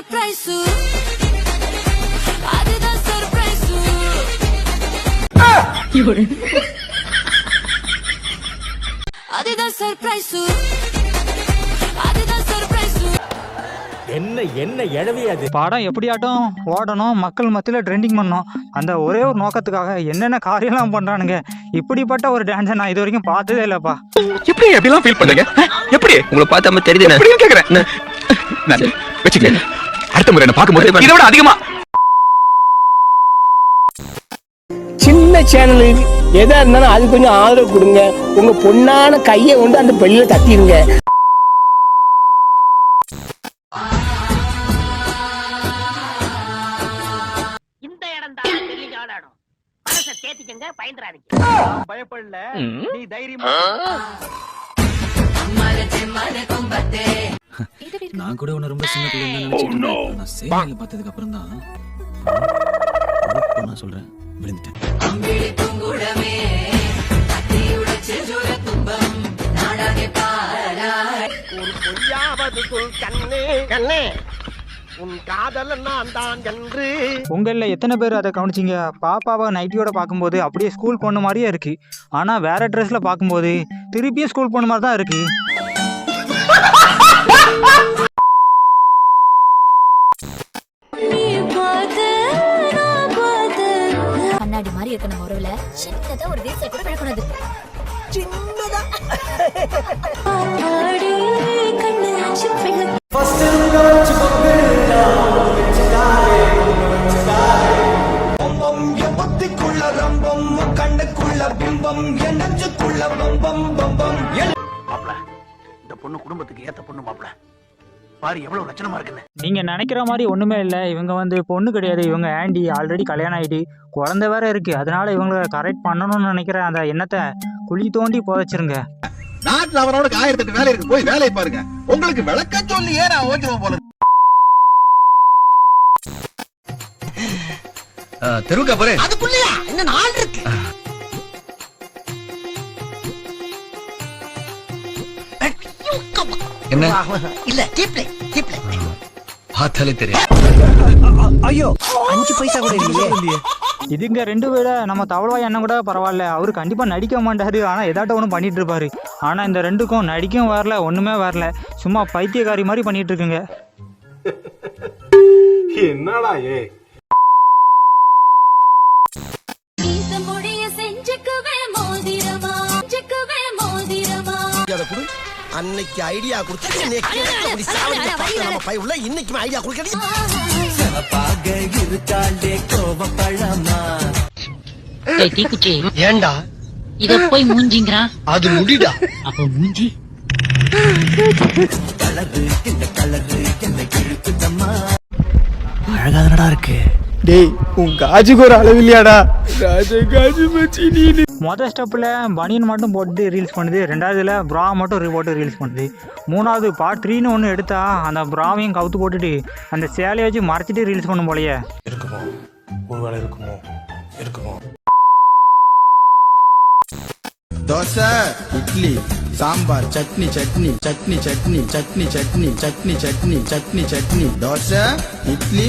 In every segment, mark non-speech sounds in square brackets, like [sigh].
Surprise அதுதான் surprise அதுதான் surprise அதுதான் சர்ப்ரைஸ் என்ன என்ன எழவி அது? படம் எப்படியாட்டும் ஓடணும் மக்கள் மத்தியில் ட்ரெண்டிங் பண்ணணும். அந்த ஒரே ஒரு நோக்கத்துக்காக என்னென்ன காரியம்லாம் பண்ணுறானுங்க இப்படிப்பட்ட ஒரு டான்ஸை நான் இது வரைக்கும் பார்த்ததே இல்லைப்பா. எப்படி எப்படிலாம் ஃபீல் பண்றீங்க? எப்படி? உங்களை பார்த்தா நம்ம தெரியுது நான் வச்சுக்கங்க அடுத்த முறை என்ன பார்க்கும்போது இதை விட அதிகமா. சின்ன சேனல் எதா இருந்தாலும் அது கொஞ்சம் ஆதரவு கொடுங்க. உங்க பொண்ணான கையை கொண்டு அந்த பெல்லில தட்டிடுங்க இந்த இடம் தான் டெல்லிக்கு ஆளாடும் மனசை தேத்திக்கங்க பயந்துறாதீங்க பயப்படல. நீ தைரியமா நான் கூட உன்னை ரொம்ப சின்ன பிள்ளை நினைச்சிட்டு இருந்தேன். நான் சேவையில பார்த்ததுக்கு அப்புறம் தான் நான் சொல்றேன். விழுந்துட்டேன். ஒரு பொய்யாவது சொல் கண்ணே கண்ணே. உன் காதல நான் தான் என்று. உங்களில் எத்தனை பேர் அதை கவனிச்சிங்க? பாப்பாவை நைட்டியோட பார்க்கும்போது அப்படியே ஸ்கூல் பொண்ணு மாதிரியே இருக்கு. ஆனால் வேற ட்ரெஸ்ஸில் பார்க்கும்போது திருப்பியும் ஸ்கூல் பொண்ணு மாதிரி தான் இருக்கு. ஏத்த பொண்ணு மாப்ள பாரு எவ்வளவு லட்சணமா இருக்குன்னு. நீங்கள் நினைக்கிற மாதிரி ஒன்றுமே இல்லை. இவங்க வந்து பொண்ணு கிடையாது. இவங்க ஆண்டி ஆல்ரெடி கல்யாணம் ஆகிட்டு குழந்தை வேற இருக்கு. அதனால இவங்களை கரெக்ட் பண்ணணும்னு நினைக்கிற அந்த எண்ணத்தை குழி தோண்டி புதைச்சிருங்க. நாட்டுல அவரோட ஆயிரத்தெட்டு வேலை இருக்கு. போய் வேலையை பாருங்க. உங்களுக்கு விளக்கம் சொல்லி ஏன் நான் ஓட்டுவோம் போல? தெருவுக்கா போறேன். அதுக்குள்ளயா? என்ன நாள் இருக்கு? என்ன? இல்ல டீப்லே டீப்லே பார்த்தாலே தெரியும். ஐயோ. அஞ்சு பைசா கூட இல்லையே. இதுங்க ரெண்டு விட நம்ம தவளவாய் அண்ணன் கூட பரவாயில்ல. அவரு கண்டிப்பாக நடிக்க மாட்டாரு. ஆனால் ஏதாட்டும் ஒன்று பண்ணிட்டு இருப்பாரு. ஆனால் இந்த ரெண்டுக்கும் நடிக்கவும் வரல ஒன்றுமே வரல. சும்மா பைத்தியக்காரி மாதிரி பண்ணிட்டு இருக்குங்க. [laughs] இந்த அன்னைக்கு ஐடியா கொடுத்து உள்ள இன்னைக்கு ஐடியா தீக்குச்சி ஏண்டா? இத போய் மூஞ்சிங்கிறான் அது முடிடா. அப்ப மூஞ்சி. அழகாதனடா இருக்கு. டேய் உன் காஜுக்கு ஒரு அளவு இல்லையாடா ராஜ காஜு மச்சி நீ மொதல் ஸ்டெப்பில் பனியன் மட்டும் போட்டு ரீல்ஸ் பண்ணுது ரெண்டாவதுல ப்ரா மட்டும் போட்டு ரீல்ஸ் பண்ணுது மூணாவது பார்ட் த்ரீன்னு ஒன்று எடுத்தா அந்த ப்ராவையும் கவுத்து போட்டுட்டு அந்த சேலையை வச்சு மறைச்சிட்டு ரீல்ஸ் பண்ணும் போலயே தோசை இட்லி சாம்பார் சட்னி சட்னி சட்னி சட்னி சட்னி சட்னி சட்னி சட்னி சட்னி சட்னி தோசை இட்லி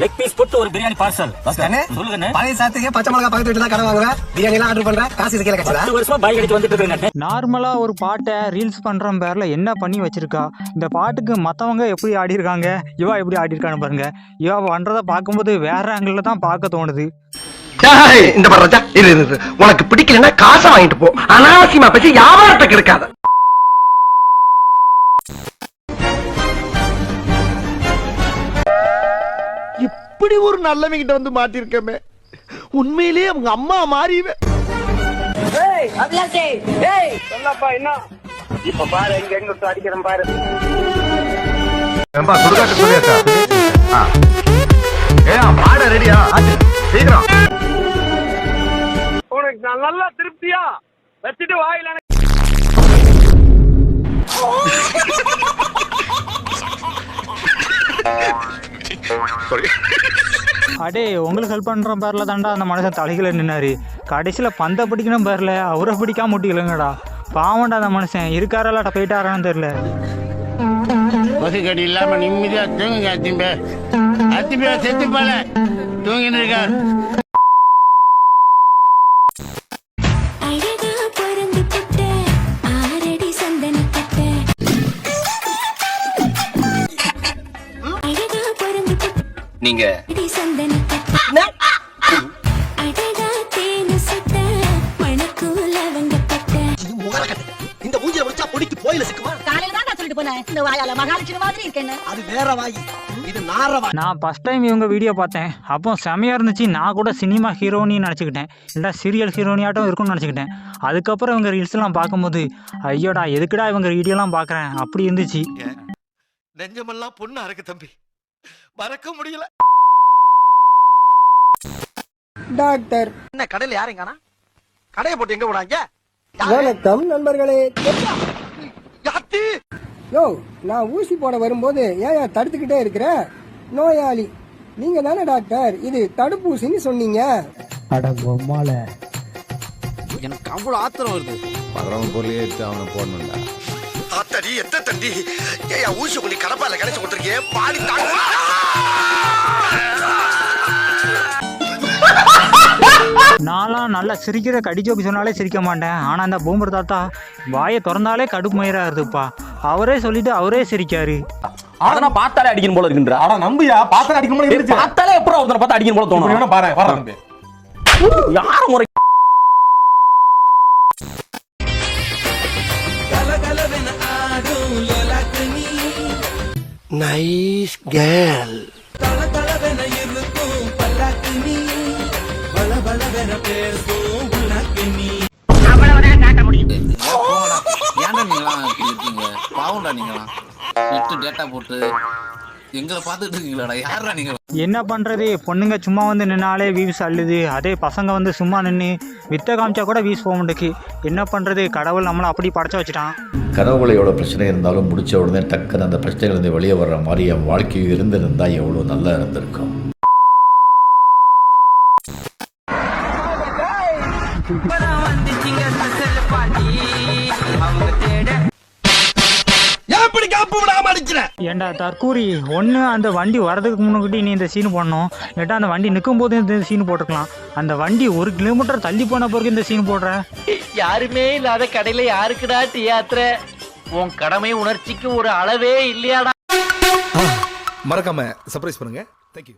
லெக் பீஸ் போட்டு ஒரு பிரியாணி பார்சல் சொல்லுங்க பழைய சாத்துக்கே பச்சை மிளகா பக்கத்து வீட்டுல கடை வாங்குவேன். பிரியாணி எல்லாம் ஆர்டர் பண்றேன். காசு கீழே பத்து வருஷமா பைக் அடிச்சு வந்துட்டு இருக்கேங்க நார்மலாக ஒரு பாட்டை ரீல்ஸ் பண்ணுற பேரில் என்ன பண்ணி வச்சிருக்கா? இந்த பாட்டுக்கு மற்றவங்க எப்படி ஆடிருக்காங்க இவா எப்படி ஆடிருக்கான்னு பாருங்க. இவா பண்ணுறதை பார்க்கும்போது வேற ஆங்கிளில் தான் பார்க்க தோணுது. இந்த உனக்கு பிடிக்கலன்னா காசை வாங்கிட்டு போ. அனாவசியமா பேசி வியாபாரத்தை கெடுக்காத. இப்படி ஒரு நல்லவங்க கிட்ட வந்து மாட்டிருக்கமே. உண்மையிலேயே அவங்க அம்மா மாறிவே. சுடுகாட்டு சொல்லியாச்சா? ஏ பாட ரெடியா? சீக்கிரம். உனக்கு நல்லா திருப்தியா? வச்சுட்டு வாயில சாரி அடே உங்களுக்கு ஹெல்ப் பண்ணுற பேரில் தாண்டா. அந்த மனுஷன் தலைகளை நின்னாரு. கடைசியில் பந்தை பிடிக்கணும் பேரில். அவரை பிடிக்காம முட்டிக்கலங்கடா பாவம்டா அந்த மனுஷன். இருக்காரல்லாட்ட போயிட்டாரான்னு தெரில கொசுக்கடி இல்லாம நிம்மதியா தூங்குங்க அத்திம்பே. அத்திம்பே செத்து போல. தூங்கின்னு இருக்கார். லவங்கப்பட்ட இந்த மூஞ்சில முடிச்சா பொடிக்கு போயில சிக்குமா? காலையில தான் நான் சொல்லிட்டு போனேன். இந்த வாயால மகாலட்சுமி மாதிரி இருக்கேன்னு அது வேற வாயி. இது நார வாய் நான் ஃபஸ்ட் டைம் இவங்க வீடியோ பார்த்தேன். அப்போ செமையாக இருந்துச்சு. நான் கூட சினிமா ஹீரோனின்னு நினச்சிக்கிட்டேன். இல்லை சீரியல் ஹீரோனியாட்டம் இருக்கும்னு நினச்சிக்கிட்டேன். அதுக்கப்புறம் இவங்க ரீல்ஸ்லாம் பார்க்கும்போது ஐயோடா எதுக்குடா இவங்க வீடியோலாம் பார்க்குறேன்? அப்படி இருந்துச்சு. நெஞ்சமெல்லாம் பொண்ணா இருக்கு தம்பி. மறக்க முடியல. டாக்டர். என்ன கடையில யாரும் காணா கடையை போட்டு எங்க விடாங்க வணக்கம் நண்பர்களே. யாத்தி யோ நான் ஊசி போட வரும்போது ஏன் தடுத்துக்கிட்டே இருக்கிற? நோயாளி. நீங்க தானே டாக்டர்? இது தடுப்பூசின்னு சொன்னீங்க. அட பொம்மால எனக்கு அவ்வளவு ஆத்திரம் வருது. வர்றவன் பொருளையே எடுத்து அவனை போடணும்டா ஆத்தடி எத்த தண்டி? ஏயா ஊசி கொண்டு கடப்பால கிடைச்சு கொடுத்துருக்கே பாடி தாங்க. நான்லாம் நல்லா சிரிக்கிற கடிஜோக்கு சொன்னாலே சிரிக்க மாட்டேன். ஆனால் அந்த பூமர் தாத்தா வாயை திறந்தாலே கடுப்பு மயிராகுதுப்பா அவரே சொல்லிட்டு அவரே சிரிக்காரு. அதெல்லாம் பார்த்தாலே அடிக்கணும் போல இருக்குன்றா. அட நம்பியா பாத்திரம் அடிக்கணும் பார்த்தாலே எப்பறம் ஒருத்தனை பார்த்து அடிக்கணும் போல தோணும். பாரு வர தம்பி. யாரும் முறை நைஸ் கேர்ள் ஏன்டா நீங்களாம் இருக்கீங்க? பாவம்டா நீங்களாம். நெட்டு டேட்டா போட்டு எங்களை பார்த்துட்டு இருக்கீங்களாடா? யாரா நீங்க? என்ன பண்ணுறது பொண்ணுங்க சும்மா வந்து நின்னாலே வியூஸ் அள்ளுது. அதே பசங்க வந்து சும்மா நின்று வித்த காமிச்சா கூட வியூஸ் போக மாட்டேக்கு என்ன பண்ணுறது கடவுள் நம்மளை அப்படி படைச்சு வச்சுட்டான். கனவுல எவ்வளோ பிரச்சனை இருந்தாலும் முடிச்ச உடனே டக்குன்னு அந்த பிரச்சனையிலேருந்து வெளியே வர்ற மாதிரி என் வாழ்க்கை இருந்திருந்தா எவ்வளோ நல்லா இருந்திருக்கும். எப்படி ஏண்டா தற்கூரி ஒன்று அந்த வண்டி வரதுக்கு முன்னாடி நீ இந்த சீன் போடணும். இல்லாட்டா அந்த வண்டி நிற்கும் போது இந்த சீன் போட்டுக்கலாம். அந்த வண்டி ஒரு கிலோமீட்டர் தள்ளி போன பிறகு இந்த சீன் போடுற? யாருமே இல்லாத கடையில யாருக்குடா டியாத்திர உன் கடமை உணர்ச்சிக்கு ஒரு அளவே இல்லையாடா. மறக்காம சர்ப்ரைஸ் பண்ணுங்க. தேங்க்யூ